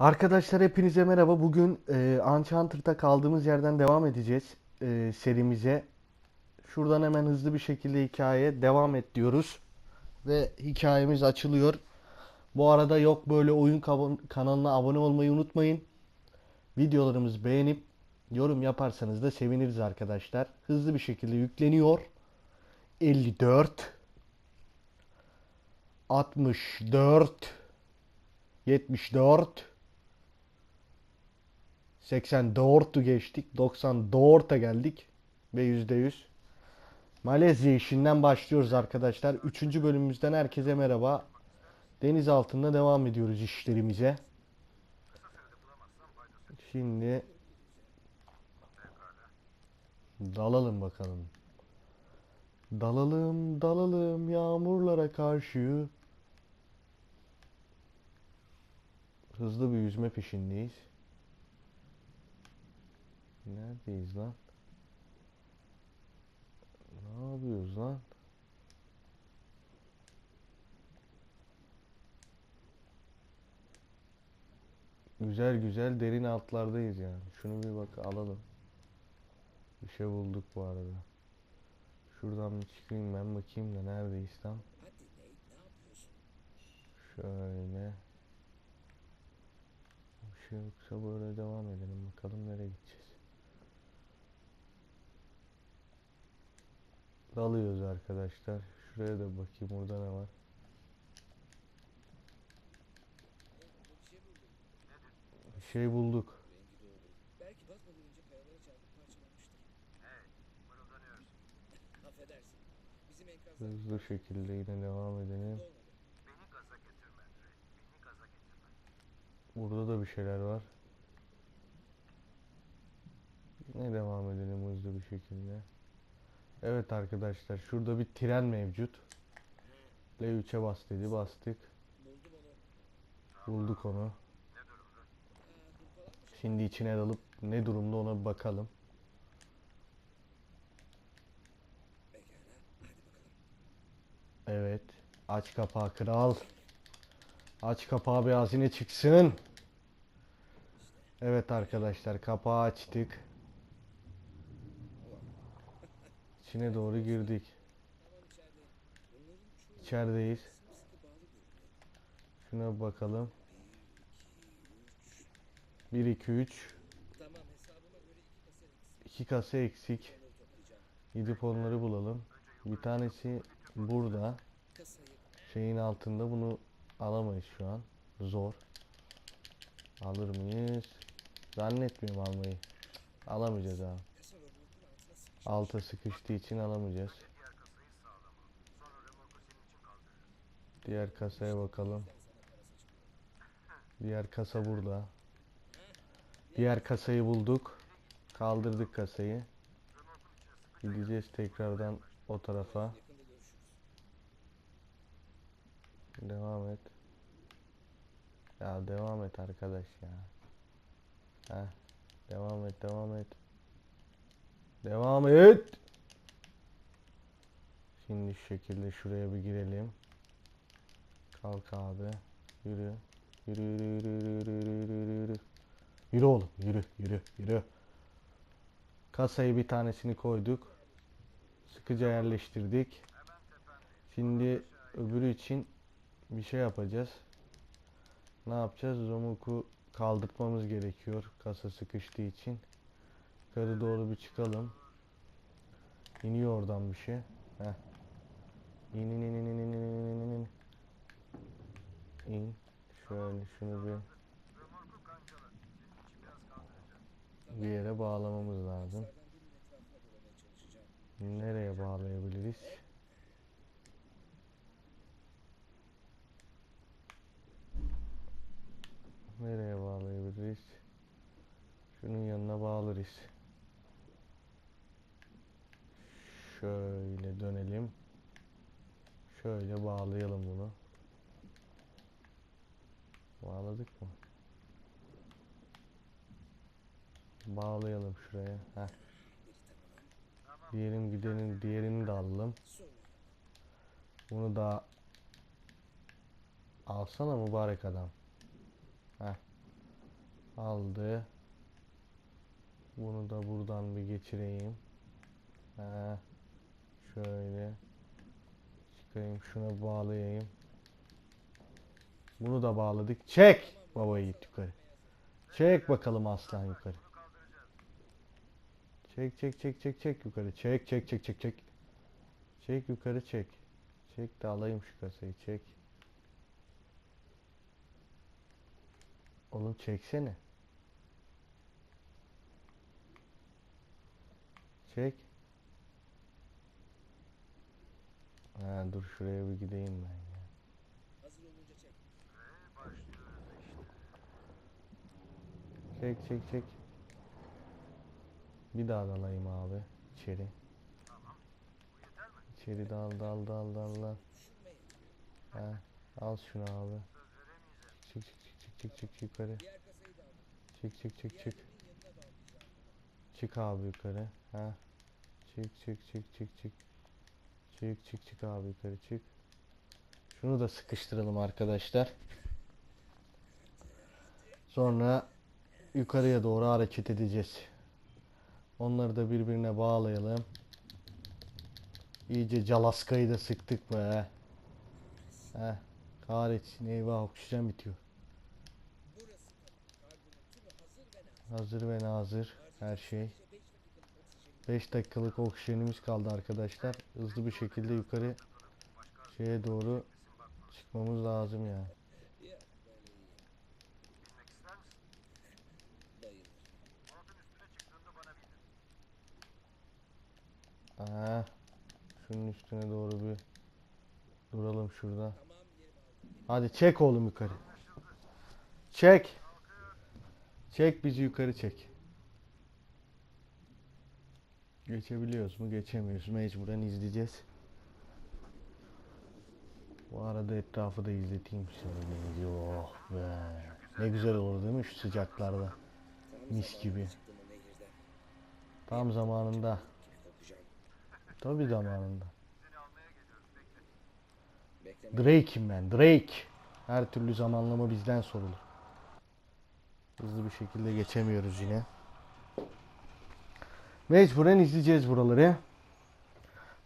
Arkadaşlar hepinize merhaba. Bugün e, Uncharted'da kaldığımız yerden devam edeceğiz e, serimize. Şuradan hemen hızlı bir şekilde hikaye devam et diyoruz. Ve hikayemiz açılıyor. Bu arada yok böyle oyun kanalına abone olmayı unutmayın. Videolarımızı beğenip yorum yaparsanız da seviniriz arkadaşlar. Hızlı bir şekilde yükleniyor. 54 64 74 84'ü geçtik. 94'e geldik. Ve %100. Malezya işinden başlıyoruz arkadaşlar. Üçüncü bölümümüzden herkese merhaba. Deniz altında devam ediyoruz işlerimize. Şimdi dalalım bakalım. Dalalım, dalalım yağmurlara karşı. Hızlı bir yüzme peşindeyiz. Neredeyiz lan? Ne yapıyoruz lan? Güzel güzel derin altlardayız yani. Şunu bir bak alalım. Bir şey bulduk bu arada. Şuradan bir çıkayım ben bakayım da neredeyiz tam. Şöyle. Bir şey yoksa böyle devam edelim. Bakalım nereye gideceğiz. Dalıyoruz arkadaşlar. Şuraya da bakayım orada ne var. Hey, bir şey bulduk. Belki bakmadan önce kayalara çarpıp parçalanmıştır. Affedersin. Bizim enkazlar Hızlı şekilde yine devam edelim. olmadı. Burada da bir şeyler var. Ne devam edelim hızlı bir şekilde. Evet arkadaşlar şurada bir tren mevcut. L3'e bas dedi bastık. Bulduk onu. Şimdi içine dalıp ne durumda ona bir bakalım. Evet. Aç kapağı kral. Aç kapağı bir hazine çıksın. Evet arkadaşlar kapağı açtık. İçine doğru girdik. İçerideyiz. Şuna bakalım. 1 2 3 2 kase eksik. Gidip onları bulalım. Bir tanesi burada. Şeyin altında bunu alamayız şu an. Zor. Alır mıyız? Zannetmiyorum almayı. Alamayacağız abi. Alta sıkıştığı için alamayacağız. Diğer kasaya bakalım. Diğer kasa burada. Diğer kasayı bulduk. Kaldırdık kasayı. Gideceğiz tekrardan o tarafa. Devam et. Ya devam et arkadaş ya. Heh. Devam et, devam et. Devam et. Şimdi şu şekilde şuraya bir girelim. Kalk abi. Yürü. Yürü yürü yürü yürü yürü yürü yürü yürü. Yürü oğlum yürü yürü yürü. Kasayı bir tanesini koyduk. Sıkıca yerleştirdik. Şimdi öbürü için bir şey yapacağız. Ne yapacağız? Zomuku kaldırtmamız gerekiyor kasa sıkıştığı için. Yukarı doğru bir çıkalım. İniyor oradan bir şey. Heh. İn in in in in in in in in in. Şöyle şunu bir bir yere bağlamamız lazım. Nereye bağlayabiliriz? Nereye bağlayabiliriz? Şunun yanına bağlarız. Şöyle dönelim. Şöyle bağlayalım bunu. Bağladık mı? Bağlayalım şuraya. Heh. Diyelim gidelim diğerini de alalım. Bunu da alsana mübarek adam. Heh. Aldı. Bunu da buradan bir geçireyim. Ha, şöyle. Çıkarayım şuna bağlayayım. Bunu da bağladık. Çek! Baba yiğit yukarı. Çek bakalım aslan yukarı. Çek çek çek çek çek yukarı. Çek çek çek çek çek. Çek yukarı çek. Çek de alayım şu kasayı çek. Oğlum çeksene. Çek. Ha, dur şuraya bir gideyim ben ya. Hazır olunca çek. Çek çek çek. Bir daha da alayım abi içeri. İçeri dal dal dal dal dal. Ha, al şunu abi. Çık çık çık çık çık çık yukarı. Çık çık çık çık. Çık abi yukarı. Ha. Çık çık çık çık çık. Çık çık çık abi yukarı çık. Şunu da sıkıştıralım arkadaşlar. Sonra yukarıya doğru hareket edeceğiz. Onları da birbirine bağlayalım. İyice calaskayı da sıktık be. Heh. Kahretsin eyvah oksijen bitiyor. Hazır ve nazır her şey. Sadece 5 dakikalık 5 dakikalık oksijenim oksijenimiz kaldı arkadaşlar. Hızlı bir şekilde yukarı şeye doğru çıkmamız lazım ya. Ya böyle iyi. Bayılır. Aa, şunun üstüne doğru bir duralım şurada. Hadi çek oğlum yukarı. Çek. Çek bizi yukarı çek. Geçebiliyoruz mu? Geçemiyoruz. Mecburen izleyeceğiz. Bu arada etrafı da izleteyim şöyle. Oh be. Ne güzel olur değil mi şu sıcaklarda? Mis gibi. Tam zamanında. Tabii zamanında. Drake'im ben. Drake. Her türlü zamanlama bizden sorulur. Hızlı bir şekilde geçemiyoruz yine. Mecburen izleyeceğiz buraları.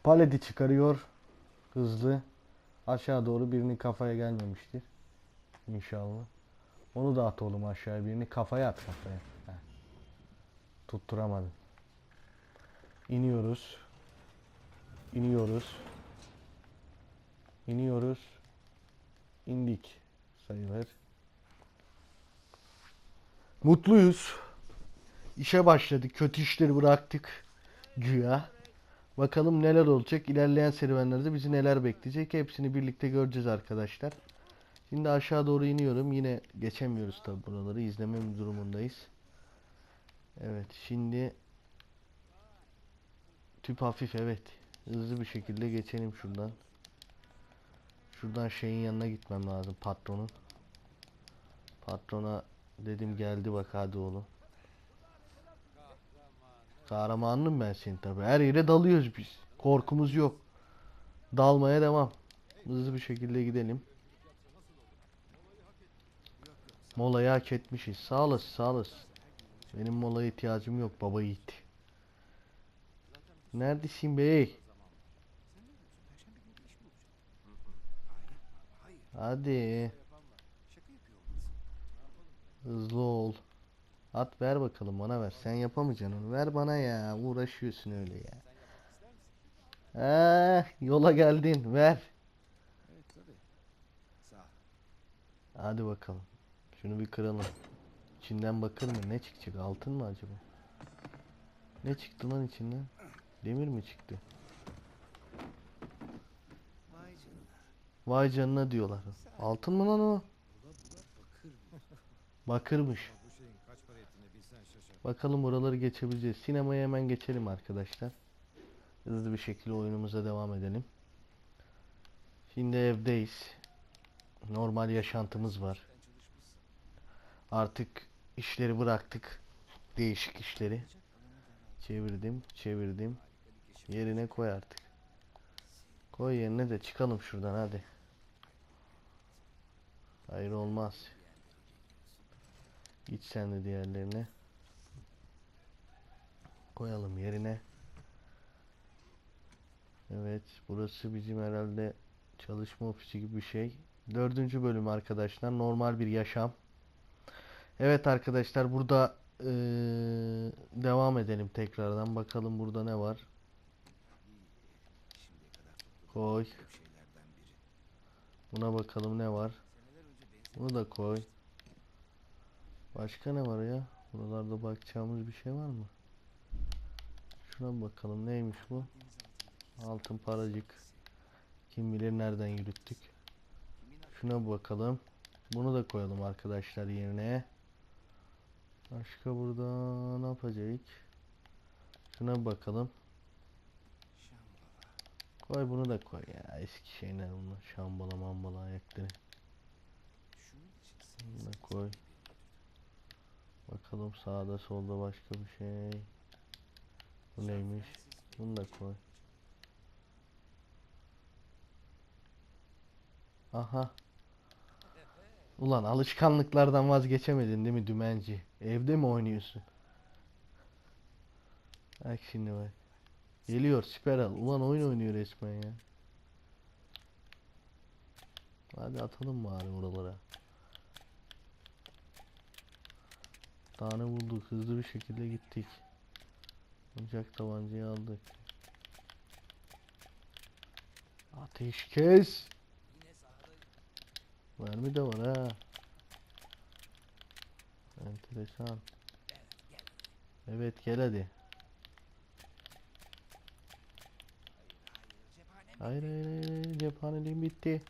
Paleti çıkarıyor. Hızlı. Aşağı doğru birinin kafaya gelmemiştir. İnşallah. Onu da at oğlum aşağıya birini. Kafaya at kafaya. Heh. Tutturamadım. İniyoruz. İniyoruz. İniyoruz. İndik sayılır. Mutluyuz. İşe başladık. Kötü işleri bıraktık. Güya. Bakalım neler olacak. İlerleyen serüvenlerde bizi neler bekleyecek. Hepsini birlikte göreceğiz arkadaşlar. Şimdi aşağı doğru iniyorum. Yine geçemiyoruz tabi buraları. İzleme durumundayız. Evet şimdi tüp hafif evet. Hızlı bir şekilde geçelim şuradan. Şuradan şeyin yanına gitmem lazım patronun. Patrona dedim geldi bak hadi oğlum. Kahramanım ben senin tabi. Her yere dalıyoruz biz. Korkumuz yok. Dalmaya devam. Hızlı bir şekilde gidelim. Molayı hak etmişiz. Sağ olasın sağ olasın. Benim molaya ihtiyacım yok baba yiğit. Neredesin bey? Hadi. Hızlı ol. At ver bakalım bana ver. Sen yapamayacaksın. Ver bana ya. Uğraşıyorsun öyle ya. Eh, yola geldin. Ver. Hadi bakalım. Şunu bir kıralım. İçinden bakır mı? Ne çıkacak? Altın mı acaba? Ne çıktı lan içinden? Demir mi çıktı? Vay canına. Diyorlar. Altın mı lan o? Bakırmış. Bu şeyin kaç para ettiğini bilsen şaşar. Bakalım buraları geçebileceğiz. Sinemaya hemen geçelim arkadaşlar. Hızlı bir şekilde oyunumuza devam edelim. Şimdi evdeyiz. Normal yaşantımız var. Artık işleri bıraktık. Değişik işleri. Çevirdim, çevirdim. Yerine koy artık. Koy yerine de çıkalım şuradan hadi. Hayır olmaz. Git sen de diğerlerine. Koyalım yerine. Evet, burası bizim herhalde çalışma ofisi gibi bir şey. Dördüncü bölüm arkadaşlar. Normal bir yaşam. Evet arkadaşlar burada eee, devam edelim tekrardan. Bakalım burada ne var. Koy. Buna bakalım ne var. Bunu da koy. Başka ne var ya? Buralarda bakacağımız bir şey var mı? Şuna bakalım neymiş bu? Altın paracık. Kim bilir nereden yürüttük. Şuna bakalım. Bunu da koyalım arkadaşlar yerine. Başka burada ne yapacağız? Şuna bakalım. Koy bunu da koy ya. Eski şeyler bunlar. Şambala mambala ayakları. Bunu da koy. Bakalım sağda solda başka bir şey. Bu neymiş? Bunu da koy. Aha. Ulan alışkanlıklardan vazgeçemedin değil mi dümenci? Evde mi oynuyorsun? Bak şimdi bak. Geliyor siper al. Ulan oyun oynuyor resmen ya. Hadi atalım bari oralara. Tane bulduk. Hızlı bir şekilde gittik. Ocak tabancayı aldık. Ateş kes. Mermi de var ha. Enteresan. Evet gel hadi. hayır hayır hayır. cephaneliğim bitti.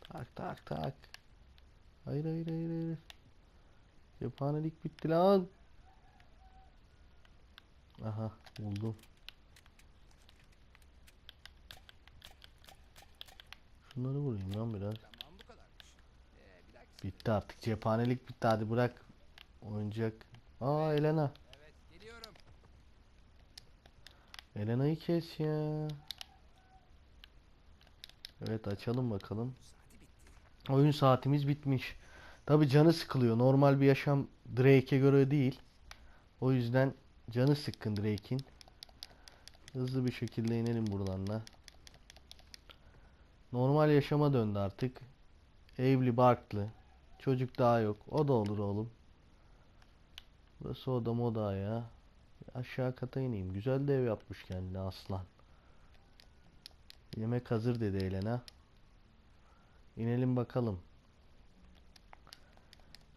Tak tak tak. Hayır hayır hayır hayır. Cephanelik bitti lan. Aha buldum. Şunları vurayım lan biraz. Bitti artık cephanelik bitti hadi bırak. Oyuncak. Aa Elena. Elena'yı kes ya. Evet açalım bakalım. Oyun saatimiz bitmiş. Tabi canı sıkılıyor. Normal bir yaşam Drake'e göre değil. O yüzden canı sıkkın Drake'in. Hızlı bir şekilde inelim buradan da. Normal yaşama döndü artık. Evli, barklı. Çocuk daha yok. O da olur oğlum. Burası oda moda ya. Aşağı kata ineyim. Güzel de ev yapmış kendine aslan. Yemek hazır dedi Elena. İnelim bakalım.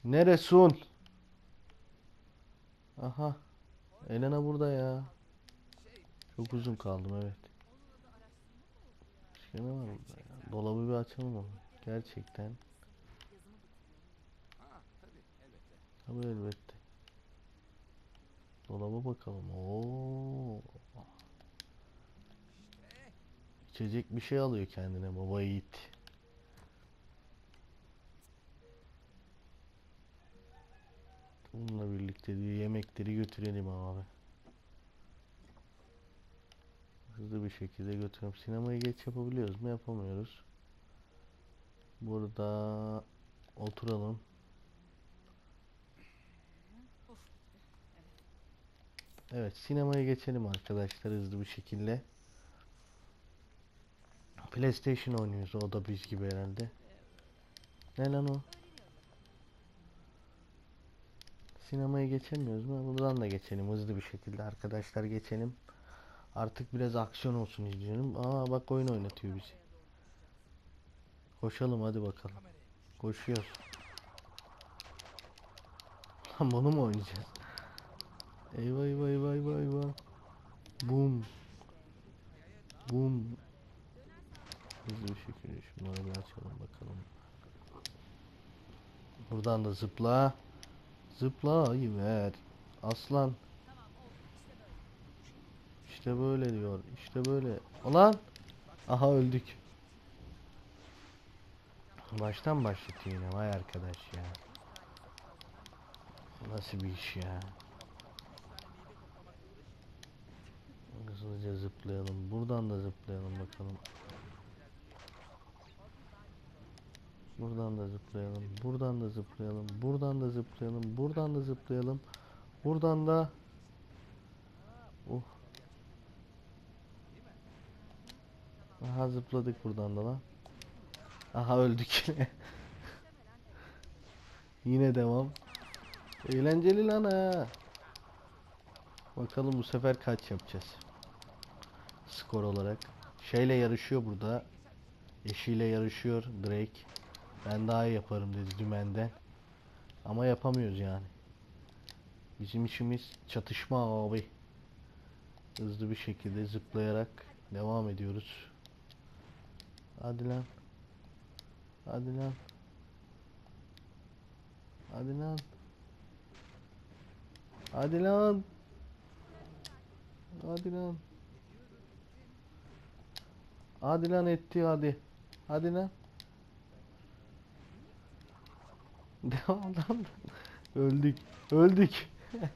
Neresun? Aha. Elena burada ya. Çok uzun kaldım evet. Başka ne var burada ya? Dolabı bir açalım ama. Gerçekten. Tabii elbette. Dolaba bakalım. Oo. İçecek bir şey alıyor kendine baba yiğit. Diyor yemekleri götürelim abi. Hızlı bir şekilde götürüyorum. Sinemayı geç yapabiliyoruz mu? Yapamıyoruz. Burada oturalım. Evet, sinemaya geçelim arkadaşlar hızlı bir şekilde. PlayStation oynuyoruz o da biz gibi herhalde. Ne lan o? Sinemaya geçemiyoruz mu? Buradan da geçelim hızlı bir şekilde arkadaşlar geçelim. Artık biraz aksiyon olsun izliyorum. Aa bak oyun oynatıyor bizi. Koşalım hadi bakalım. Koşuyoruz. Lan bunu mu oynayacağız? Eyvah eyvah eyvah eyvah eyvah. Boom. Boom. Hızlı bir şekilde şunları açalım bakalım. Buradan da zıpla. Zıpla ver. Aslan. İşte böyle diyor. İşte böyle. Ulan. Aha öldük. Baştan başlatıyor yine vay arkadaş ya. Nasıl bir iş ya? Hızlıca zıplayalım. Buradan da zıplayalım bakalım. Buradan da zıplayalım. Buradan da zıplayalım. Buradan da zıplayalım. Buradan da zıplayalım. Buradan da Uh. Aha zıpladık buradan da lan. Aha öldük yine. Devam. Eğlenceli lan ha. Bakalım bu sefer kaç yapacağız. Skor olarak. Şeyle yarışıyor burada. Eşiyle yarışıyor Drake. Ben daha iyi yaparım dedi dümenden. Ama yapamıyoruz yani. Bizim işimiz çatışma abi. Hızlı bir şekilde zıplayarak devam ediyoruz. Hadi lan. Hadi lan. Hadi lan. Hadi lan. Hadi lan. Hadi lan etti hadi. Hadi lan. Devam lan. Öldük. Öldük.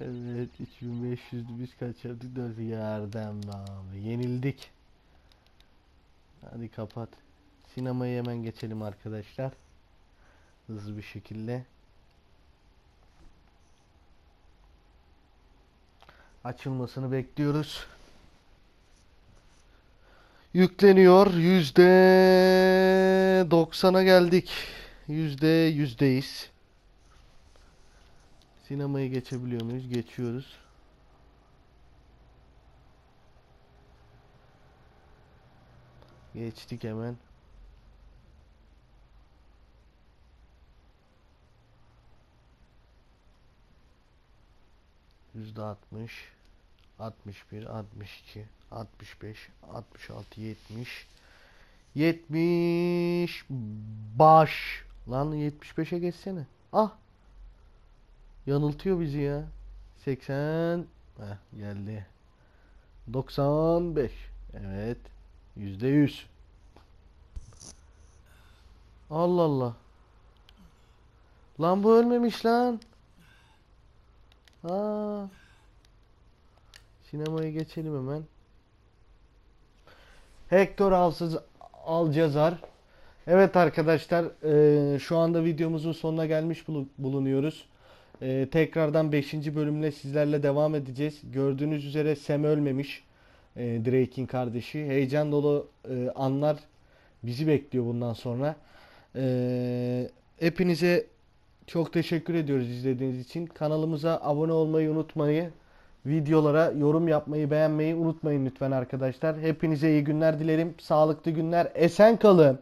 evet 3500 biz kaç yaptık? 4 yerden be abi. Yenildik. Hadi kapat. Sinemaya hemen geçelim arkadaşlar. Hızlı bir şekilde. Açılmasını bekliyoruz. Yükleniyor. Yüzde 90'a geldik. Yüzde yüzdeyiz. Sinemayı geçebiliyor muyuz? Geçiyoruz. Geçtik hemen. Yüzde altmış, altmış bir, altmış iki, altmış beş, altmış altı, yetmiş, yetmiş baş. Lan yetmiş beşe geçsene. Ah. Yanıltıyor bizi ya. Seksen. Heh, geldi. Doksan beş. Evet. Yüzde yüz. Allah Allah. Lan bu ölmemiş lan. Aa. Sinemaya geçelim hemen. Hector Alsız Alcazar. Evet arkadaşlar, eee, şu anda videomuzun sonuna gelmiş bulu- bulunuyoruz. Eee, tekrardan 5. bölümle sizlerle devam edeceğiz. Gördüğünüz üzere Sam ölmemiş. Eee Drake'in kardeşi. Heyecan dolu eee, anlar bizi bekliyor bundan sonra. Eee, hepinize çok teşekkür ediyoruz izlediğiniz için. Kanalımıza abone olmayı unutmayın. Videolara yorum yapmayı, beğenmeyi unutmayın lütfen arkadaşlar. Hepinize iyi günler dilerim. Sağlıklı günler. Esen kalın.